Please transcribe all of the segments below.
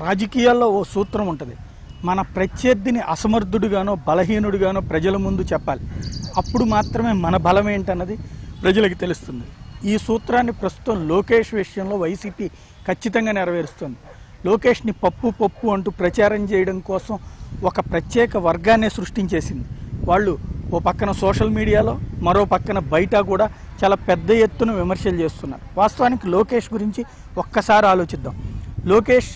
రాజకీయాల్లో ఓ సూత్రం ఉంటుంది. మన ప్రత్యర్థిని అసమర్థుడుగానో బలహీనుడుగానో ప్రజల ముందు చెప్పాలి. అప్పుడు మాత్రమే మన బలం ఏంటన్నది ప్రజలకు తెలుస్తుంది. ఈ సూత్రాన్ని ప్రస్తుతం లోకేష్ విషయంలో వైసీపీ ఖచ్చితంగా నెరవేరుస్తుంది. లోకేష్ని పప్పు పప్పు అంటూ ప్రచారం చేయడం కోసం ఒక ప్రత్యేక వర్గాన్నే సృష్టించేసింది. వాళ్ళు ఓ పక్కన సోషల్ మీడియాలో మరో పక్కన బయట కూడా చాలా పెద్ద ఎత్తున విమర్శలు చేస్తున్నారు. వాస్తవానికి లోకేష్ గురించి ఒక్కసారి ఆలోచిద్దాం. లోకేష్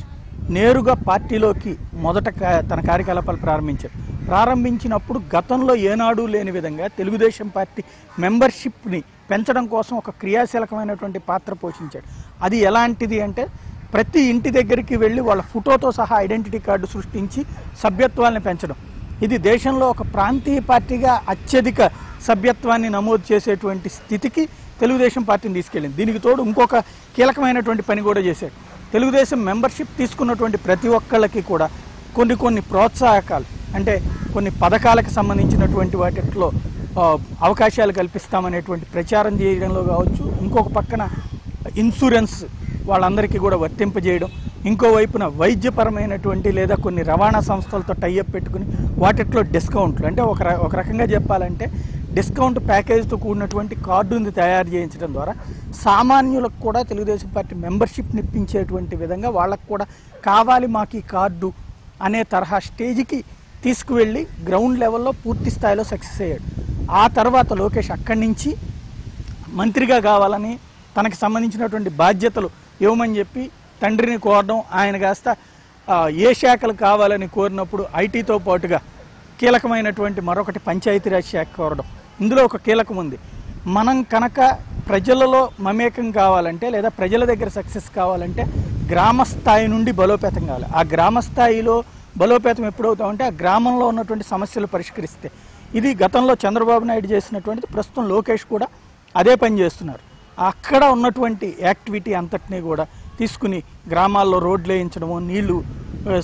నేరుగా పార్టీలోకి మొదట తన కార్యకలాపాలు ప్రారంభించారు. ప్రారంభించినప్పుడు గతంలో ఏనాడు లేని విధంగా తెలుగుదేశం పార్టీ మెంబర్షిప్ని పెంచడం కోసం ఒక క్రియాశీలకమైనటువంటి పాత్ర పోషించాడు. అది ఎలాంటిది అంటే ప్రతి ఇంటి దగ్గరికి వెళ్ళి వాళ్ళ ఫోటోతో సహా ఐడెంటిటీ కార్డు సృష్టించి సభ్యత్వాన్ని పెంచడం. ఇది దేశంలో ఒక ప్రాంతీయ పార్టీగా అత్యధిక సభ్యత్వాన్ని నమోదు చేసేటువంటి స్థితికి తెలుగుదేశం పార్టీని తీసుకెళ్ళింది. దీనికి తోడు ఇంకొక కీలకమైనటువంటి పని కూడా చేశారు. తెలుగుదేశం మెంబర్షిప్ తీసుకున్నటువంటి ప్రతి ఒక్కళ్ళకి కూడా కొన్ని కొన్ని ప్రోత్సాహకాలు అంటే కొన్ని పథకాలకు సంబంధించినటువంటి వాటిలో అవకాశాలు కల్పిస్తామనేటువంటి ప్రచారం చేయడంలో కావచ్చు ఇంకొక పక్కన ఇన్సూరెన్స్ వాళ్ళందరికీ కూడా వర్తింపజేయడం ఇంకోవైపున వైద్యపరమైనటువంటి లేదా కొన్ని రవాణా సంస్థలతో టైఅప్ పెట్టుకుని వాటిట్లో డిస్కౌంట్లు. అంటే ఒక ఒక రకంగా చెప్పాలంటే డిస్కౌంట్ ప్యాకేజ్తో కూడినటువంటి కార్డుని తయారు చేయించడం ద్వారా సామాన్యులకు కూడా తెలుగుదేశం పార్టీ మెంబర్షిప్ని ఇప్పించేటువంటి విధంగా వాళ్ళకు కూడా కావాలి మాకు ఈ కార్డు అనే తరహా స్టేజ్కి తీసుకువెళ్ళి గ్రౌండ్ లెవెల్లో పూర్తి స్థాయిలో సక్సెస్ అయ్యాడు. ఆ తర్వాత లోకేష్ అక్కడి నుంచి మంత్రిగా కావాలని తనకి సంబంధించినటువంటి బాధ్యతలు ఇవ్వమని చెప్పి తండ్రిని కోరడం ఆయన కాస్త ఏ శాఖలు కావాలని కోరినప్పుడు ఐటీతో పాటుగా కీలకమైనటువంటి మరొకటి పంచాయతీరాజ్ శాఖ కోరడం. ఇందులో ఒక కీలకం ఉంది మనం కనుక ప్రజలలో మమేకం కావాలంటే లేదా ప్రజల దగ్గర సక్సెస్ కావాలంటే గ్రామ స్థాయి నుండి బలోపేతం కావాలి. ఆ గ్రామ స్థాయిలో బలోపేతం ఎప్పుడవుతామంటే ఆ గ్రామంలో ఉన్నటువంటి సమస్యలు పరిష్కరిస్తే. ఇది గతంలో చంద్రబాబు నాయుడు చేసినటువంటిది ప్రస్తుతం లోకేష్ కూడా అదే పని చేస్తున్నారు. అక్కడ ఉన్నటువంటి యాక్టివిటీ అంతటినీ కూడా తీసుకుని గ్రామాల్లో రోడ్లు వేయించడము నీళ్ళు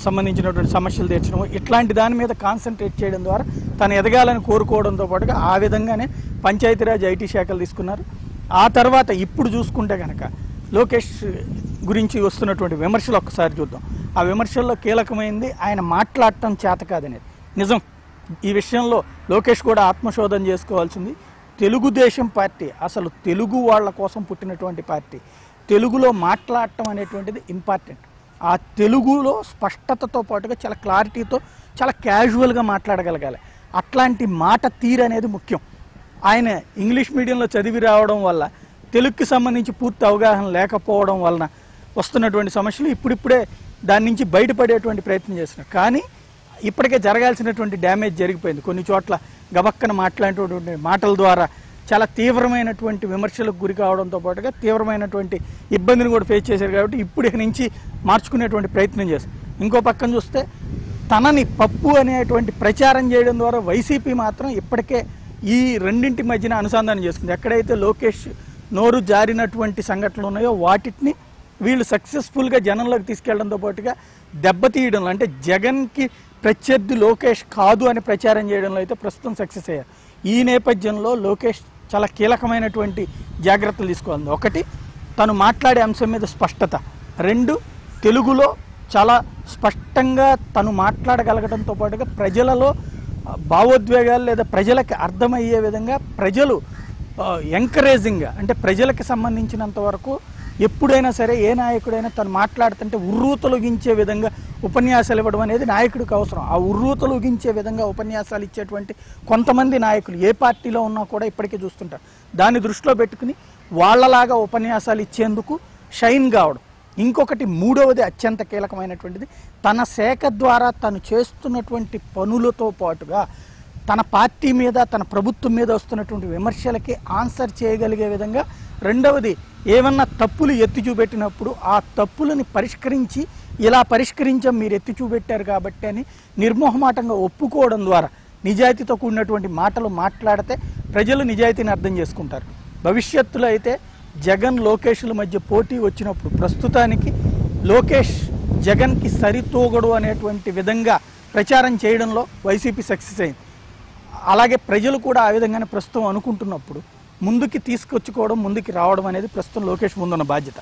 సంబంధించినటువంటి సమస్యలు తీర్చడము. ఇట్లాంటి దాని మీద కాన్సన్ట్రేట్ చేయడం ద్వారా తను ఎదగాలని కోరుకోవడంతో పాటుగా ఆ విధంగానే పంచాయతీరాజ్ ఐటీ శాఖలు తీసుకున్నారు. ఆ తర్వాత ఇప్పుడు చూసుకుంటే కనుక లోకేష్ గురించి వస్తున్నటువంటి విమర్శలు ఒక్కసారి చూద్దాం. ఆ విమర్శల్లో కీలకమైంది ఆయన మాట్లాడటం చేత కాదనేది. నిజం. ఈ విషయంలో లోకేష్ కూడా ఆత్మశోధన చేసుకోవాల్సింది. తెలుగుదేశం పార్టీ అసలు తెలుగు వాళ్ళ కోసం పుట్టినటువంటి పార్టీ తెలుగులో మాట్లాడటం అనేటువంటిది ఇంపార్టెంట్ ఆ తెలుగులో స్పష్టతతో పాటుగా చాలా క్లారిటీతో చాలా క్యాజువల్గా మాట్లాడగలగాలి. అట్లాంటి మాట తీరు అనేది ముఖ్యం. ఆయన ఇంగ్లీష్ మీడియంలో చదివి రావడం వల్ల తెలుగుకి సంబంధించి పూర్తి అవగాహన లేకపోవడం వలన వస్తున్నటువంటి సమస్యలు ఇప్పుడిప్పుడే దాని నుంచి బయటపడేటువంటి ప్రయత్నం చేస్తున్నారు. కానీ ఇప్పటికే జరగాల్సినటువంటి డ్యామేజ్ జరిగిపోయింది. కొన్ని చోట్ల గబక్కన మాట్లాడేటువంటి మాటల ద్వారా చాలా తీవ్రమైనటువంటి విమర్శలకు గురి కావడంతో పాటుగా తీవ్రమైనటువంటి ఇబ్బందిని కూడా ఫేస్ చేశారు కాబట్టి ఇప్పుడు నుంచి మార్చుకునేటువంటి ప్రయత్నం చేస్తారు ఇంకో పక్కన చూస్తే తనని పప్పు అనేటువంటి ప్రచారం చేయడం ద్వారా వైసీపీ మాత్రం ఇప్పటికే ఈ రెండింటి మధ్యన అనుసంధానం చేసుకుంది. ఎక్కడైతే లోకేష్ నోరు జారినటువంటి సంఘటనలు ఉన్నాయో వాటిని వీళ్ళు సక్సెస్ఫుల్గా జనంలోకి తీసుకెళ్ళడంతో పాటుగా దెబ్బతీయడంలో అంటే జగన్కి ప్రత్యర్థి లోకేష్ కాదు అని ప్రచారం చేయడంలో అయితే ప్రస్తుతం సక్సెస్ అయ్యారు. ఈ నేపథ్యంలో లోకేష్ చాలా కీలకమైనటువంటి జాగ్రత్తలు తీసుకోవాలి ఒకటి తను మాట్లాడే అంశం మీద స్పష్టత. రెండు తెలుగులో చాలా స్పష్టంగా తను మాట్లాడగలగడంతో పాటుగా ప్రజలలో భావోద్వేగాలు లేదా ప్రజలకి అర్థమయ్యే విధంగా ప్రజలు ఎంకరేజింగ్గా అంటే ప్రజలకు సంబంధించినంత వరకు ఎప్పుడైనా సరే ఏ నాయకుడైనా తను మాట్లాడుతుంటే ఉర్రు తొలగించే విధంగా ఉపన్యాసాలు ఇవ్వడం అనేది నాయకుడికి అవసరం. ఆ ఉర్రు తొలగించే విధంగా ఉపన్యాసాలు ఇచ్చేటువంటి కొంతమంది నాయకులు ఏ పార్టీలో ఉన్నా కూడా ఇప్పటికే చూస్తుంటారు. దాన్ని దృష్టిలో పెట్టుకుని వాళ్ళలాగా ఉపన్యాసాలు ఇచ్చేందుకు షైన్ కావడం ఇంకొకటి మూడవది అత్యంత కీలకమైనటువంటిది తన శాఖ ద్వారా తను చేస్తున్నటువంటి పనులతో పాటుగా తన పార్టీ మీద తన ప్రభుత్వం మీద వస్తున్నటువంటి విమర్శలకి ఆన్సర్ చేయగలిగే విధంగా రెండవది ఏమన్నా తప్పులు ఎత్తి చూపెట్టినప్పుడు ఆ తప్పులని పరిష్కరించి ఇలా పరిష్కరించాం మీరు ఎత్తి చూపెట్టారు కాబట్టి అని నిర్మోహమాటంగా ఒప్పుకోవడం ద్వారా నిజాయితీతో కూడినటువంటి మాటలు మాట్లాడితే ప్రజలు నిజాయితీని అర్థం చేసుకుంటారు. భవిష్యత్తులో అయితే జగన్ లోకేష్ల మధ్య పోటీ వచ్చినప్పుడు ప్రస్తుతానికి లోకేష్ జగన్కి సరితూగడు అనేటువంటి విధంగా ప్రచారం చేయడంలో వైసీపీ సక్సెస్ అయింది. అలాగే ప్రజలు కూడా ఆ విధంగానే ప్రస్తుతం అనుకుంటున్నప్పుడు ముందుకి తీసుకొచ్చుకోవడం ముందుకి రావడం అనేది ప్రస్తుతం లోకేష్ ముందున్న బాధ్యత.